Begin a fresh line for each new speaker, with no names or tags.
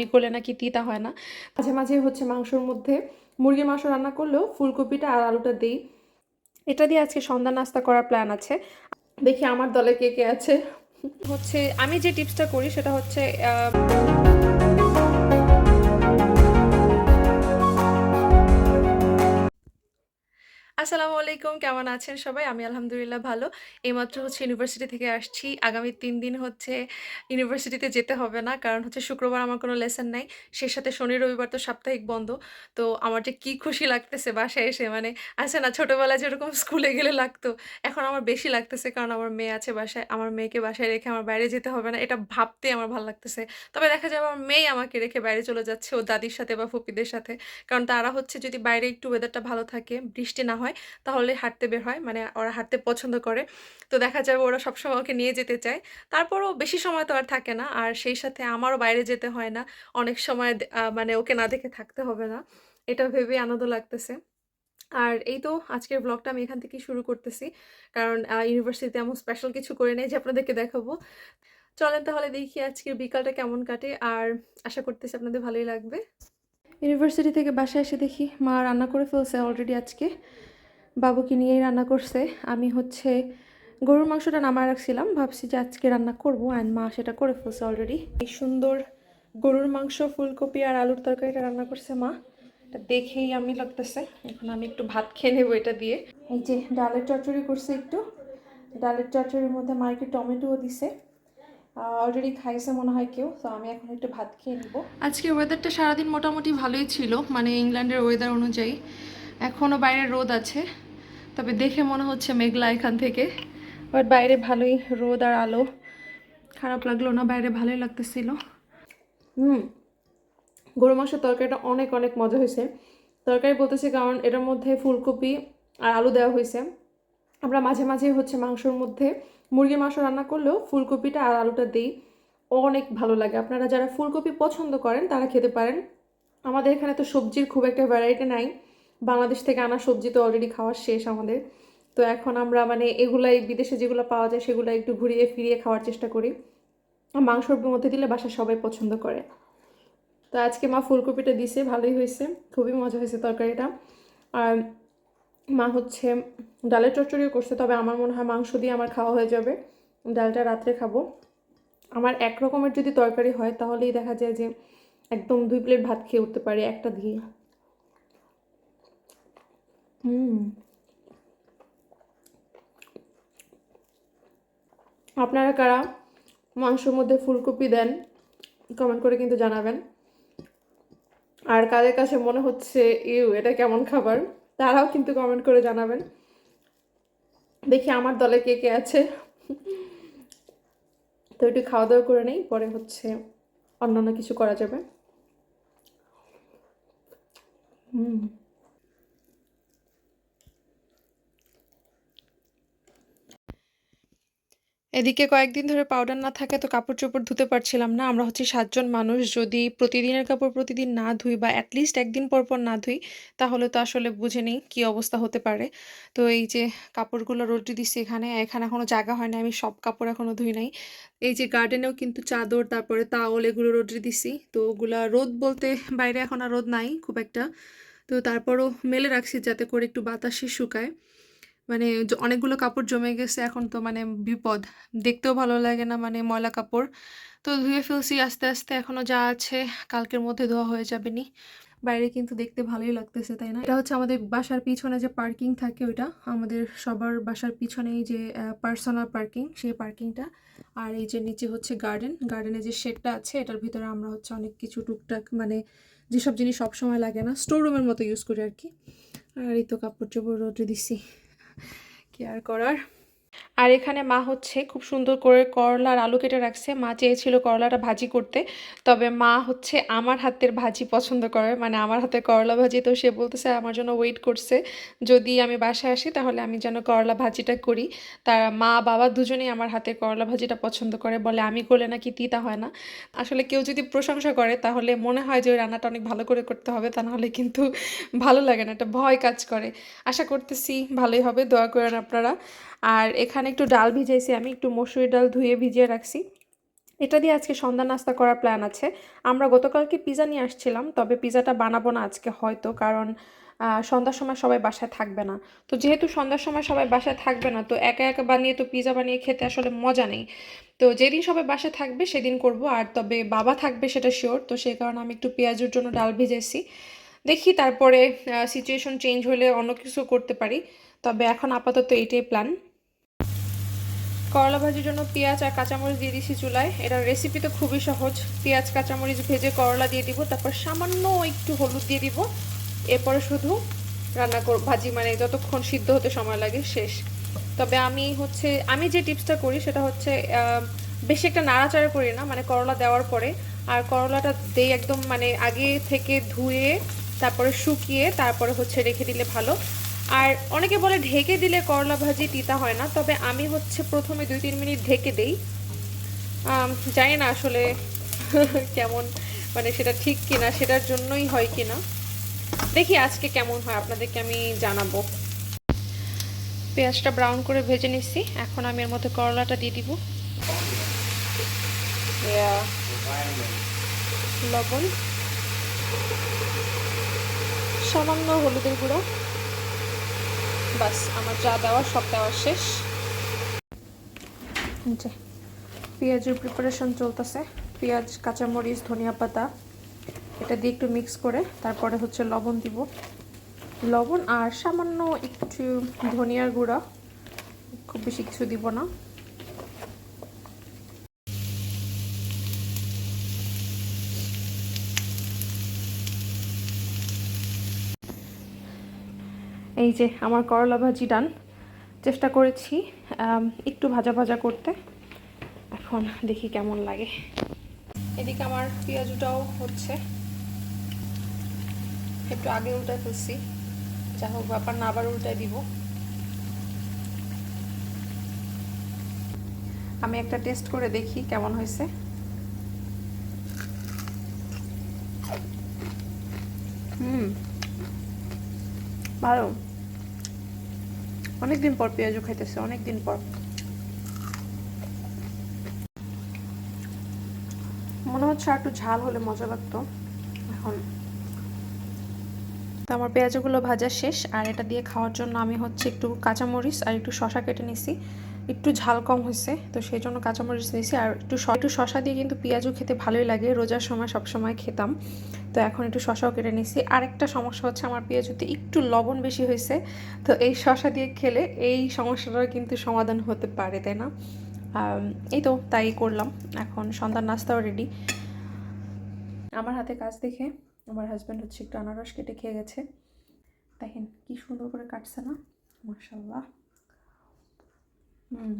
আমি করলে নাকি তিতা হয় না। মাঝে মাঝে হচ্ছে মাংসর মধ্যে মুরগির মাংস রান্না করলেও ফুলকপিটা আর আলুটা দিই। এটা দিয়ে আজকে সন্ধ্যা নাস্তা করার প্ল্যান আছে। দেখি আমার দলে কে কে আছে। হচ্ছে আমি যে টিপসটা করি সেটা হচ্ছে আসসালামু আলাইকুম, কেমন আছেন সবাই? আমি আলহামদুলিল্লাহ ভালো। এইমাত্র হচ্ছে ইউনিভার্সিটি থেকে আসছি। আগামী তিন দিন হচ্ছে ইউনিভার্সিটিতে যেতে হবে না, কারণ হচ্ছে শুক্রবার আমার কোনো লেসন নাই। সে সাথে শনি, রবিবার তো সাপ্তাহিক বন্ধ। তো আমার যে কী খুশি লাগতেছে বাসায় এসে মানে আছে না, ছোটোবেলায় যেরকম স্কুলে গেলে লাগতো, এখন আমার বেশি লাগতেছে কারণ আমার মেয়ে আছে বাসায়। আমার মেয়েকে বাসায় রেখে আমার বাইরে যেতে হবে না, এটা ভাবতে আমার ভালো লাগতেছে। তবে দেখা যাবে আমার মেয়ে আমাকে রেখে বাইরে চলে যাচ্ছে ও দাদির সাথে বা ফুপিদের সাথে। কারণ তারা হচ্ছে যদি বাইরে একটু ওয়েদারটা ভালো থাকে, বৃষ্টি না হয় তাহলে হাঁটতে বের হয় মানে ওরা হাঁটতে পছন্দ করে। তো দেখা যাবে ওরা সবসময় ওকে নিয়ে যেতে চায়। তারপরও বেশি সময় তো আর থাকে না, আর সেই সাথে আমারও বাইরে যেতে হয় না। অনেক সময় মানে ওকে না দেখে থাকতে হবে না। এটা ভেবে আনন্দ লাগতেছে। আর এই তো আজকের ব্লগটা আমি এখান থেকে শুরু করতেছি। কারণ ইউনিভার্সিটিতে এমন স্পেশাল কিছু করে নেই যে আপনাদেরকে দেখাবো। চলেন তাহলে দেখি আজকের বিকালটা কেমন কাটে, আর আশা করতেছি আপনাদের ভালোই লাগবে। ইউনিভার্সিটি থেকে বাসায় এসে দেখি মা রান্না করে ফেলছে অলরেডি আজকে। বাবুকে নিয়েই রান্না করছে। আমি হচ্ছে গরুর মাংসটা নামায় রাখছিলাম। ভাবছি যে আজকে রান্না করব অ্যান্ড মা সেটা করে ফেলছে অলরেডি এই সুন্দর গরুর মাংস, ফুলকপি আর আলুর তরকারিটা রান্না করছে মা। এটা দেখেই আমি লাগতেছে। এখন আমি একটু ভাত খেয়ে নেব এটা দিয়ে। এই যে ডালের চচ্চড়ি করছে একটু। ডালের চচ্চড়ির মধ্যে মা একটু টমেটোও দিছে। অলরেডি খাইছে মনে হয় কেউ, তো আমি এখন একটু ভাত খেয়ে নিব। আজকে ওয়েদারটা সারাদিন মোটামুটি ভালোই ছিল মানে ইংল্যান্ডের ওয়েদার অনুযায়ী। এখনও বাইরে রোদ আছে। তবে দেখে মনে হচ্ছে মেঘলা এখান থেকে। বাট বাইরে ভালোই রোদ আর আলো। খারাপ লাগল না, বাইরে ভালোই লাগতেছিল। হুম, গরু মাংসের তরকারিটা অনেক অনেক মজা হয়েছে। তরকারি বলতেছি কারণ এটার মধ্যে ফুলকপি আর আলু দেওয়া হয়েছে। আমরা মাঝে মাঝে হচ্ছে মাংসর মধ্যে মুরগির মাংস রান্না করলেও ফুলকপিটা আর আলুটা দিই। অনেক ভালো লাগে। আপনারা যারা ফুলকপি পছন্দ করেন, তারা খেতে পারেন। আমাদের এখানে তো সবজির খুব একটা ভ্যারাইটি নাই। বাংলাদেশ থেকে আনা সবজি তো অলরেডি খাওয়া শেষ আমাদের। তো এখন আমরা মানে এগুলাই বিদেশে যেগুলো পাওয়া যায় সেগুলো একটু ঘুরিয়ে ফিরিয়ে খাওয়ার চেষ্টা করি। মাংসর মধ্যে দিলে বাসা সবাই পছন্দ করে। তো আজকে মা ফুলকপিটা দিছে, ভালোই হয়েছে, খুবই মজা হয়েছে তরকারিটা। আর মা হচ্ছে ডালের চচ্চড়িও করছে, তবে আমার মনে হয় মাংস দিয়ে আমার খাওয়া হয়ে যাবে। ডালটা রাত্রে খাব। আমার এক রকমের যদি তরকারি হয় তাহলেই দেখা যায় যে একদম দুই প্লেট ভাত খেয়ে উঠতে পারি একটা দিয়ে। আপনারা কারা মাংসের মধ্যে ফুলকপি দেন কমেন্ট করে কিন্তু জানাবেন। আর কাদের কাছে মনে হচ্ছে, ইউ, এটা কেমন খাবার, তারাও কিন্তু কমেন্ট করে জানাবেন। দেখি আমার দলে কে কে আছে। তো একটু খাওয়া দাওয়া করে নেই, পরে হচ্ছে অন্যান্য কিছু করা যাবে। হুম। এদিকে কয়েকদিন ধরে পাউডার না থাকে তো কাপড় চোপড় ধুতে পারছিলাম না। আমরা হচ্ছে সাতজন মানুষ, যদি প্রতিদিনের কাপড় প্রতিদিন না ধুই বা অ্যাটলিস্ট একদিন পর পর না ধুই, তাহলে তো আসলে বুঝে নেই কী অবস্থা হতে পারে। তো এই যে কাপড়গুলো রোদ্রে দিচ্ছি এখানে এখানে এখনও জায়গা হয় না আমি সব কাপড় এখনও ধুই নাই। এই যে গার্ডেনেও কিন্তু চাদর, তারপরে তাওল এগুলো রোদ্রে দিছি তো ওগুলা রোদ বলতে বাইরে এখন আর রোদ নাই খুব একটা। তো তারপরও মেলে রাখছি যাতে করে একটু বাতাসে শুকায়। মানে অনেকগুলো কাপড় জমে গেছে, এখন তো মানে বিপদ। দেখতেও ভালো লাগে না মানে ময়লা কাপড়। তো ধুয়ে ফেলছি আস্তে আস্তে এখনও যা আছে, কালকের মধ্যে ধোয়া হয়ে যাবে নি। বাইরে কিন্তু দেখতে ভালোই লাগতেছে, তাই না? এটা হচ্ছে আমাদের বাসার পিছনে যে পার্কিং থাকে ওইটা, আমাদের সবার বাসার পিছনেই যে পার্সোনাল পার্কিং, সেই পার্কিংটা। আর এই যে নিচে হচ্ছে গার্ডেন, গার্ডেনে যে শেডটা আছে, এটার ভিতরে আমরা হচ্ছে অনেক কিছু টুকটাক মানে যেসব জিনিস সবসময় লাগে না স্টোর রুমের মতো ইউজ করি আর কি। আর এই তো কাপড় চোপড় রোদে দিছি। কি আর করার আর এখানে মা হচ্ছে খুব সুন্দর করে করলা আর আলু কেটে রাখছে। মা চেয়েছিল করলাটা ভাজি করতে, তবে মা হচ্ছে আমার হাতের ভাজি পছন্দ করে। মানে আমার হাতে করলা ভাজি, তো সে বলতেছে, আমার জন্য ওয়েট করছে। যদি আমি বাসায় আসি, তাহলে আমি যেন করলা ভাজিটা করি। তার মা বাবা দুজনেই আমার হাতের করলা ভাজিটা পছন্দ করে। বলে, আমি করলে নাকি তিতা হয় না? আসলে কেউ যদি প্রশংসা করে, তাহলে মনে হয় যে ওই রান্নাটা অনেক ভালো করে করতে হবে। তা নাহলে কিন্তু ভালো লাগে না, একটা ভয় কাজ করে। আশা করতেছি ভালোই হবে। দোয়া করেন আপনারা। আর এখানে একটু ডাল ভিজাইছি, আমি একটু মসুরি ডাল ধুয়ে ভিজিয়ে রাখছি। এটা দিয়ে আজকে সন্ধ্যা নাস্তা করার প্ল্যান আছে। আমরা গতকালকে পিৎজা নিয়ে আসছিলাম, তবে পিৎজাটা বানাবো না আজকে হয়তো, কারণ সন্ধ্যার সময় সবাই বাসায় থাকবে না। তো যেহেতু সন্ধ্যার সময় সবাই বাসায় থাকবে না, তো একা একা বানিয়ে তো পিৎজা বানিয়ে খেতে আসলে মজা নেই। তো যেদিন সবাই বাসায় থাকবে সেদিন করব, আর তবে বাবা থাকবে সেটা শিওর তো সেই কারণে আমি একটু পেঁয়াজের জন্য ডাল ভিজেছি দেখি তারপরে সিচুয়েশন চেঞ্জ হলে অন্য কিছু করতে পারি। তবে এখন আপাতত এইটাই প্ল্যান করলা ভাজির জন্য পেঁয়াজ আর কাঁচামরিচ দিয়ে দিছি চুলায়। এটার রেসিপি তো খুবই সহজ। পেঁয়াজ, কাঁচামরিচ ভেজে করলা দিয়ে দিব, তারপর সামান্য একটু হলুদ দিয়ে দিব। এরপরে শুধু রান্না কর, ভাজি মানে যতক্ষণ সিদ্ধ হতে সময় লাগে, শেষ। তবে আমি হচ্ছে, আমি যে টিপসটা করি সেটা হচ্ছে বেশি একটা নাড়াচাড়া করি না মানে করলা দেওয়ার পরে। আর করলাটা দেই একদম মানে আগে থেকে ধুয়ে, তারপরে শুকিয়ে, তারপরে হচ্ছে রেখে দিলে ভালো। আর অনেকে বলে ঢেকে দিলে করলা ভাজি তিতা হয় না, তবে আমি হচ্ছে প্রথমে দুই তিন মিনিট ঢেকে দেই। জানি না আসলে কেমন মানে সেটা ঠিক কিনা, সেটার জন্যই হয় কিনা। দেখি আজকে কেমন হয়, আপনাদেরকে আমি জানাব। পেঁয়াজটা ব্রাউন করে ভেজে নিচ্ছি, এখন আমি এর মধ্যে করলাটা দিয়ে দিব। লবণ, সামান্য হলুদের গুঁড়ো। বাস, আমার যা দেওয়া সব দেওয়া শেষ। পেঁয়াজের প্রিপারেশন চলতেছে। পেঁয়াজ, কাঁচামরিচ, ধনিয়া পাতা, এটা দিয়ে একটু মিক্স করে তারপরে হচ্ছে লবণ দিব। লবণ আর সামান্য একটু ধনিয়ার গুঁড়া, খুব বেশি কিছু দিব না। এই যে আমার করলা ভাজি ডান। চেষ্টা করেছি একটু ভাজা ভাজা করতে। এখন দেখি কেমন লাগে। এদিকে আমার পেঁয়াজুটাও হচ্ছে। একটু আগে উল্টায় ফেলছি। যা হোক, ব্যাপার না, আবার উল্টায় দিব। আমি একটা টেস্ট করে দেখি কেমন হয়েছে। হুম, ভালো। অনেকদিন পর পেঁয়াজও খাইতেছে, অনেকদিন পর। মনে হচ্ছে আর একটু ঝাল হলে মজা লাগতো। এখন তো আমার পেঁয়াজগুলো ভাজা শেষ, আর এটা দিয়ে খাওয়ার জন্য আমি হচ্ছে একটু কাঁচামরিচ আর একটু শশা কেটে নিছি। একটু ঝাল কম হয়েছে তো সেই জন্য কাঁচামরিচ নিয়েছি আর একটু একটু শশা দিয়ে কিন্তু পেঁয়াজও খেতে ভালোই লাগে, রোজার সময় সব সময় খেতাম। তো এখন একটু শশাও কেটে নিয়েছি। আরেকটা সমস্যা হচ্ছে আমার পেঁয়াজুতে একটু লবণ বেশি হয়েছে তো এই শশা দিয়ে খেলে এই সমস্যাটার কিন্তু সমাধান হতে পারে, তাই না? এই তো তাই করলাম। এখন সন্ধ্যার নাস্তাও রেডি আমার হাতে কাজ দেখে আমার হাজব্যান্ড হচ্ছে একটু আনারস কেটে খেয়ে গেছে। দেখেন কি সুন্দর করে কাটছে না? মার্শাল্লাহ হুম